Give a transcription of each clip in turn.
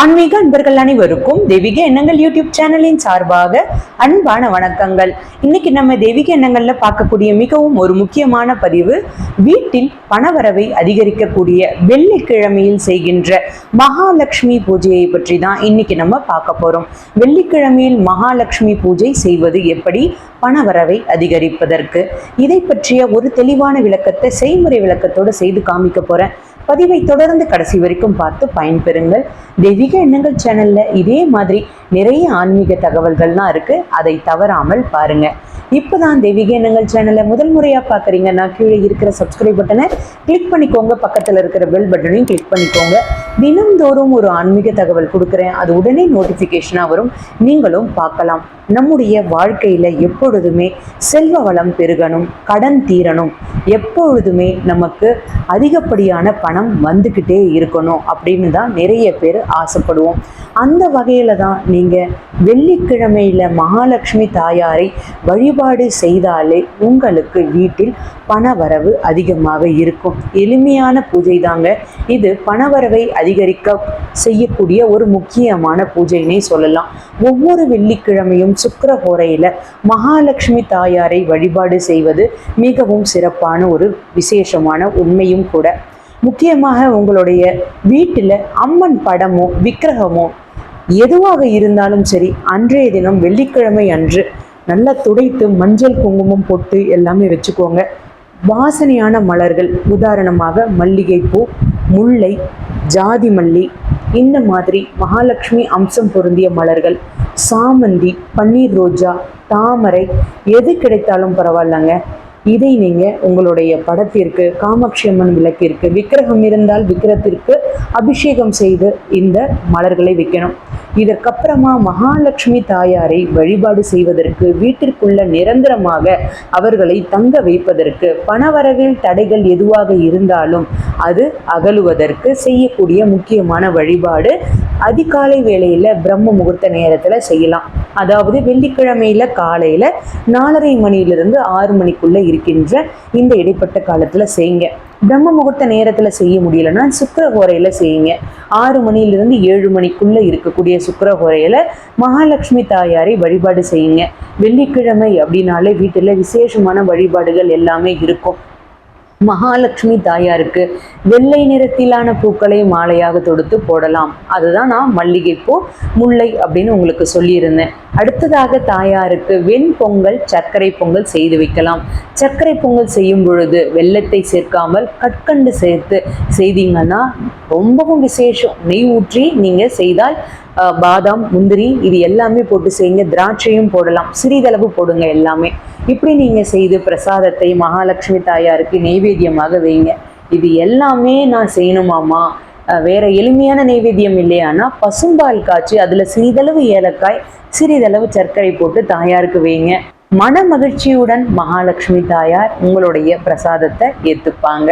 ஆன்மீக அன்பர்கள் அனைவருக்கும் தெய்வீக எண்ணங்கள் யூடியூப் சேனலின் சார்பாக அன்பான வணக்கங்கள். இன்னைக்கு நம்ம தெய்வீக எண்ணங்கள்ல பார்க்கக்கூடிய மிகவும் ஒரு முக்கியமான பதிவு வீட்டில் பணவரவை அதிகரிக்கக்கூடிய வெள்ளிக்கிழமையில் செய்கின்ற மகாலட்சுமி பூஜையை பற்றி தான் இன்னைக்கு நம்ம பார்க்க போறோம். வெள்ளிக்கிழமையில் மகாலட்சுமி பூஜை செய்வது எப்படி? பணவரவை அதிகரிப்பதற்கு. இதை பற்றிய ஒரு தெளிவான விளக்கத்தை செய்முறை விளக்கத்தோடு செய்து காமிக்க போறேன். பதிவை தொடர்ந்து கடைசி வரைக்கும் பார்த்து பயன்பெறுங்கள். தெய்வீக எண்ணங்கள் சேனல்ல இதே மாதிரி நிறைய ஆன்மீக தகவல்கள்லாம் இருக்கு. அதை தவறாமல் பாருங்க. இப்போதான் தெய்வீக எண்ணங்கள் சேனலை முதல் முறையா பார்க்குறீங்கன்னா கீழே இருக்கிற சப்ஸ்கிரைப் பட்டனை கிளிக் பண்ணிக்கோங்க. பக்கத்தில் இருக்கிற பெல் பட்டனையும் கிளிக் பண்ணிக்கோங்க. தினம்தோறும் ஒரு ஆன்மீக தகவல் கொடுக்குறேன். அது உடனே நோட்டிஃபிகேஷனாக வரும். நீங்களும் பார்க்கலாம். நம்முடைய வாழ்க்கையில எப்பொழுதுமே செல்வ வளம் பெருகணும் கடன் தீரணும். எப்பொழுதுமே நமக்கு அதிகப்படியான பணம் வந்துக்கிட்டே இருக்கணும் அப்படின்னு தான் நிறைய பேர் ஆசைப்படுவோம். அந்த வகையில தான் நீங்க வெள்ளிக்கிழமையில மகாலட்சுமி தாயாரை வழிபாடு செய்தாலே உங்களுக்கு வீட்டில் பணவரவு அதிகமாக இருக்கும். எளிமையான பூஜை தாங்க. இது பணவரவை அதிகரிக்க செய்யக்கூடிய ஒரு முக்கியமான பூஜைனே சொல்லலாம். ஒவ்வொரு வெள்ளிக்கிழமையும் சுக்கிர ஹோரையில மகாலட்சுமி தாயாரை வழிபாடு செய்வது மிகவும் சிறப்பான ஒரு விசேஷமான உண்மையும் கூட. முக்கியமாக உங்களுடைய வீட்டில் அம்மன் படமோ விக்கிரகமோ எதுவாக இருந்தாலும் சரி அன்றைய தினம் வெள்ளிக்கிழமை அன்று நல்லா துடைத்து மஞ்சள் குங்குமம் போட்டு எல்லாமே வச்சுக்கோங்க. வாசனையான மலர்கள் உதாரணமாக மல்லிகைப்பூ முல்லை ஜாதி மல்லி இந்த மாதிரி மகாலட்சுமி அம்சம் பொருந்திய மலர்கள் சாமந்தி பன்னீர் ரோஜா தாமரை எது கிடைத்தாலும் பரவாயில்லங்க. இதை நீங்கள் உங்களுடைய படத்திற்கு காமாட்சி அம்மன் விளக்கிற்கு விக்கிரகம் இருந்தால் விக்கிரத்திற்கு அபிஷேகம் செய்து இந்த மலர்களை வைக்கணும். இதற்கப்புறமா மகாலட்சுமி தாயாரை வழிபாடு செய்வதற்கு வீட்டிற்குள்ள நிரந்தரமாக அவர்களை தங்க வைப்பதற்கு பணவரவில் தடைகள் எதுவாக இருந்தாலும் அது அகலுவதற்கு செய்யக்கூடிய முக்கியமான வழிபாடு அதிகாலை வேளையில் பிரம்ம முகூர்த்த நேரத்தில் செய்யலாம். அதாவது வெள்ளிக்கிழமையில காலையில நாலரை மணியிலிருந்து ஆறு மணிக்குள்ள இருக்கின்ற இந்த இடைப்பட்ட காலத்துல செய்யுங்க. பிரம்ம முகூர்த்த நேரத்துல செய்ய முடியலன்னா சுக்கிர கோரையில் செய்யுங்க. ஆறு மணியிலிருந்து ஏழு மணிக்குள்ள இருக்கக்கூடிய சுக்கிர ஹோரையில மகாலட்சுமி தாயாரை வழிபாடு செய்யுங்க. வெள்ளிக்கிழமை அப்படின்னாலே வீட்டில் விசேஷமான வழிபாடுகள் எல்லாமே இருக்கும். மகாலட்சுமி தாயாருக்கு வெள்ளை நிறத்திலான பூக்களை மாலையாக தொடுத்து போடலாம். அதுதான் நான் மல்லிகைப்பூ முல்லை அப்படின்னு உங்களுக்கு சொல்லியிருந்தேன். அடுத்ததாக தாயாருக்கு வெண் பொங்கல் சர்க்கரை பொங்கல் செய்து வைக்கலாம். சர்க்கரை பொங்கல் செய்யும் பொழுது வெள்ளத்தை சேர்க்காமல் கற்கண்டு சேர்த்து செய்தீங்கன்னா ரொம்பவும் விசேஷம். நெய் ஊற்றி நீங்கள் செய்தால் பாதாம் முந்திரி இது எல்லாமே போட்டு செய்யுங்க. திராட்சையும் போடலாம். சிறிதளவு போடுங்க எல்லாமே. இப்படி நீங்கள் செய்து பிரசாதத்தை மகாலட்சுமி தாயாருக்கு நெய்வேத்தியமாக வைங்க. இது எல்லாமே நான் செய்யணுமாமா வேற எளிமையான நெய்வேத்தியம் இல்லையானா பசும்பால் காய்ச்சி அதில் சிறிதளவு ஏலக்காய் சிறிதளவு சர்க்கரை போட்டு தாயாருக்கு வைங்க. மன மகிழ்ச்சியுடன் மகாலட்சுமி தாயார் உங்களுடைய பிரசாதத்தை ஏற்றுப்பாங்க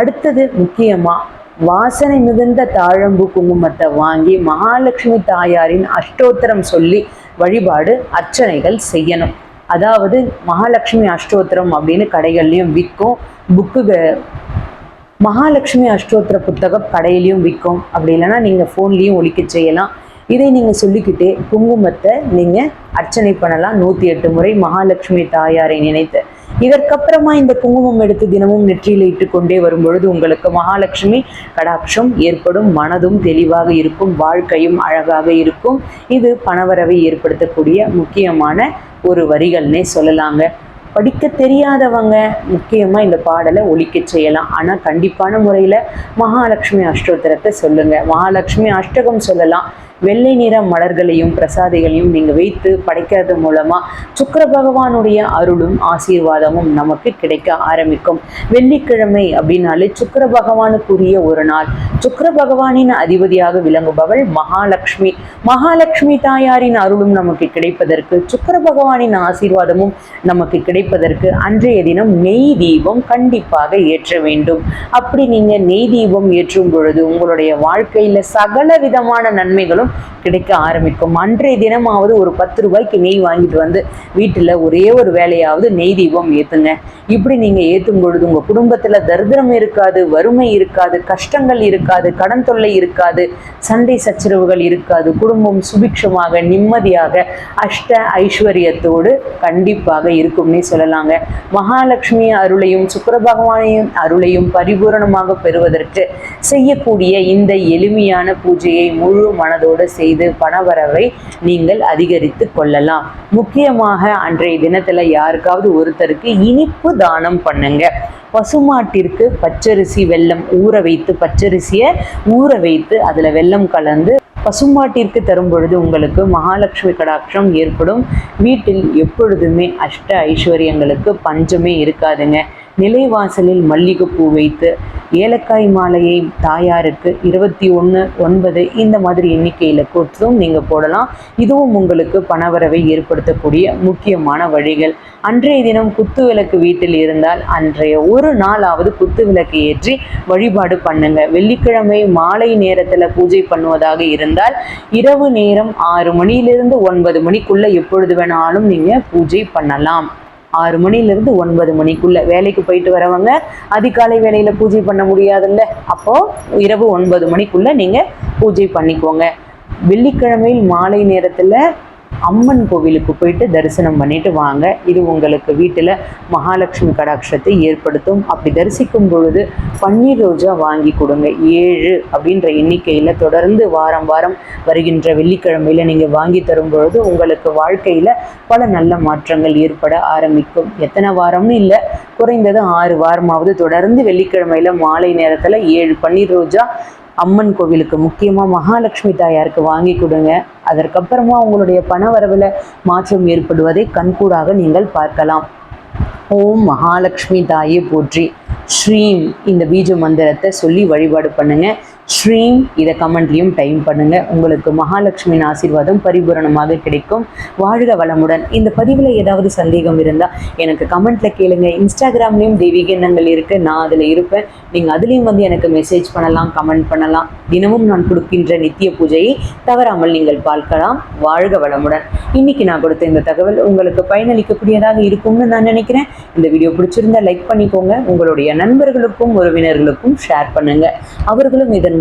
அடுத்தது முக்கியமா வாசனை மிகுந்த தாழம்பு குங்குமத்தை வாங்கி மகாலட்சுமி தாயாரின் அஷ்டோத்திரம் சொல்லி வழிபாடு அர்ச்சனைகள் செய்யணும். அதாவது மகாலட்சுமி அஷ்டோத்திரம் அப்படின்னு கடைகள்லையும் விற்கும். புக்கு மகாலட்சுமி அஷ்டோத்திர புத்தகம் கடையிலையும் விற்கும். அப்படி இல்லைன்னா நீங்கள் ஃபோன்லேயும் ஒலிக்க செய்யலாம். இதை நீங்கள் சொல்லிக்கிட்டே குங்குமத்தை நீங்கள் அர்ச்சனை பண்ணலாம். நூற்றி எட்டு முறை மகாலட்சுமி தாயாரை நினைத்து. இதற்கப்புறமா இந்த குங்குமம் எடுத்து தினமும் நெற்றியில் இட்டுக்கொண்டே வரும்பொழுது உங்களுக்கு மகாலட்சுமி கடாட்சம் ஏற்படும் மனதும் தெளிவாக இருக்கும் வாழ்க்கையும் அழகாக இருக்கும். இது பணவரவை ஏற்படுத்தக்கூடிய முக்கியமான ஒரு வரிகள்னே சொல்லலாங்க. படிக்க தெரியாதவங்க முக்கியமாக இந்த பாடலை ஒழிக்க செய்யலாம். ஆனால் கண்டிப்பான முறையில் மகாலட்சுமி அஷ்டோத்திரத்தை சொல்லுங்கள் மகாலட்சுமி அஷ்டகம் சொல்லலாம். வெள்ளை நிற மலர்களையும் பிரசாதிகளையும் நீங்கள் வைத்து படைக்கிறது மூலமாக சுக்கர பகவானுடைய அருளும் ஆசீர்வாதமும் நமக்கு கிடைக்க ஆரம்பிக்கும். வெள்ளிக்கிழமை அப்படின்னாலே சுக்கர பகவானுக்குரிய ஒரு நாள். சுக்கர பகவானின் அதிபதியாக விளங்குபவள் மகாலட்சுமி. மகாலட்சுமி தாயாரின் அருளும் நமக்கு கிடைப்பதற்கு சுக்கர பகவானின் ஆசீர்வாதமும் நமக்கு கிடைப்பதற்கு அன்றைய தினம் நெய் தீபம் கண்டிப்பாக ஏற்ற வேண்டும். அப்படி நீங்க நெய் தீபம் ஏற்றும் பொழுது உங்களுடைய வாழ்க்கையில சகல விதமான நன்மைகளும் கிடைக்க ஆரம்பிக்கும். அன்றைய தினமாவது ஒரு பத்து ரூபாய்க்கு நெய் வாங்கிட்டு வந்து வீட்டில் ஒரே ஒரு வேலையாவது நெய் தீபம் ஏற்றுங்க இப்படி நீங்கள் ஏற்றும் பொழுது உங்கள் குடும்பத்தில் தரித்திரம் இருக்காது வறுமை இருக்காது கஷ்டங்கள் இருக்காது கடன் தொல்லை இருக்காது சண்டை சச்சரவுகள் இருக்காது. குடும்பம் சுபிக்ஷமாக நிம்மதியாக அஷ்ட ஐஸ்வர்யத்தோடு கண்டிப்பாக இருக்கும்னே சொல்லலாங்க. மகாலட்சுமி அருளையும் சுக்கர பகவானையும் அருளையும் பரிபூரணமாக பெறுவதற்கு செய்யக்கூடிய இந்த எளிமையான பூஜையை முழு மனதோடு செய்து பணவரவை நீங்கள் அதிகரித்து கொள்ளலாம். முக்கியமாக அன்றைய தினத்துல யாருக்காவது ஒருத்தருக்கு இனிப்பு தானம் பண்ணுங்க. பசுமாட்டிற்கு பச்சரிசி வெள்ளம் ஊற வைத்து பச்சரிசியை ஊற வைத்து அதுல வெள்ளம் கலந்து பசுமாட்டிற்கு தரும் பொழுது உங்களுக்கு மகாலட்சுமி கடாட்சம் ஏற்படும். வீட்டில் எப்பொழுதுமே அஷ்ட ஐஸ்வர்யங்களுக்கு பஞ்சமே இருக்காதுங்க. நிலைவாசலில் மல்லிகைப்பூ வைத்து ஏலக்காய் மாலையை தாயாருக்கு இருபத்தி ஒன்று ஒன்பது இந்த மாதிரி எண்ணிக்கையில் கொடுத்தும் நீங்கள் போடலாம். இதுவும் உங்களுக்கு பணவரவை ஏற்படுத்தக்கூடிய முக்கியமான வழிகள். அன்றைய தினம் குத்து விளக்கு வீட்டில் இருந்தால் அன்றைய ஒரு நாளாவது குத்து விளக்கு ஏற்றி வழிபாடு பண்ணுங்க. வெள்ளிக்கிழமை மாலை நேரத்தில் பூஜை பண்ணுவதாக இருந்தால் இரவு நேரம் ஆறு மணியிலிருந்து ஒன்பது மணிக்குள்ள எப்பொழுது வேணாலும் நீங்கள் பூஜை பண்ணலாம். ஆறு மணிலேருந்து ஒன்பது மணிக்குள்ள வேலைக்கு போயிட்டு வரவங்க அதிகாலை வேலையில பூஜை பண்ண முடியாதுல்ல? அப்போ இரவு ஒன்பது மணிக்குள்ள நீங்க பூஜை பண்ணிக்கோங்க. வெள்ளிக்கிழமையில் மாலை நேரத்துல அம்மன் கோவிலுக்கு போயிட்டு தரிசனம் பண்ணிட்டு வாங்க. இது உங்களுக்கு வீட்டில் மகாலட்சுமி கடாட்சத்தை ஏற்படுத்தும். அப்படி தரிசிக்கும் பொழுது பன்னீர் ரோஜா வாங்கி கொடுங்க. ஏழு அப்படின்ற எண்ணிக்கையில் தொடர்ந்து வாரம் வாரம் வருகின்ற வெள்ளிக்கிழமையில் நீங்கள் வாங்கி தரும் பொழுது உங்களுக்கு வாழ்க்கையில் பல நல்ல மாற்றங்கள் ஏற்பட ஆரம்பிக்கும். எத்தனை வாரம்னு இல்லை குறைந்தது ஆறு வாரமாவது தொடர்ந்து வெள்ளிக்கிழமையில் மாலை நேரத்தில் ஏழு பன்னீர் ரோஜா அம்மன் கோவிலுக்கு முக்கியமாக மகாலட்சுமி தாயாருக்கு வாங்கி கொடுங்க. அதற்கப்புறமா உங்களுடைய பண வரவில் மாற்றம் ஏற்படுவதை கண்கூடாக நீங்கள் பார்க்கலாம். ஓம் மகாலட்சுமி தாயே போற்றி. ஸ்ரீம் இந்த பீஜ மந்திரத்தை சொல்லி வழிபாடு பண்ணுங்க. ஸ்ரீம் இதை கமெண்ட்லையும் டைம் பண்ணுங்க. உங்களுக்கு மகாலட்சுமியின் ஆசீர்வாதம் பரிபூரணமாக கிடைக்கும். வாழ்க வளமுடன். இந்த பதிவில் ஏதாவது சந்தேகம் இருந்தால் எனக்கு கமெண்ட்டில் கேளுங்க. இன்ஸ்டாகிராம்லேயும் தெய்வீக எண்ணங்கள் இருக்கு. நான் அதில் இருப்பேன். நீங்கள் அதுலேயும் வந்து எனக்கு மெசேஜ் பண்ணலாம் கமெண்ட் பண்ணலாம். தினமும் நான் கொடுக்கின்ற நித்திய பூஜையை தவறாமல் நீங்கள் பார்க்கலாம். வாழ்க வளமுடன். இன்னைக்கு நான் கொடுத்த இந்த தகவல் உங்களுக்கு பயனளிக்கக்கூடியதாக இருக்கும்னு நான் நினைக்கிறேன். இந்த வீடியோ பிடிச்சிருந்தா லைக் பண்ணிக்கோங்க. உங்களுடைய நண்பர்களுக்கும் உறவினர்களுக்கும் ஷேர் பண்ணுங்க. அவர்களும் இதன்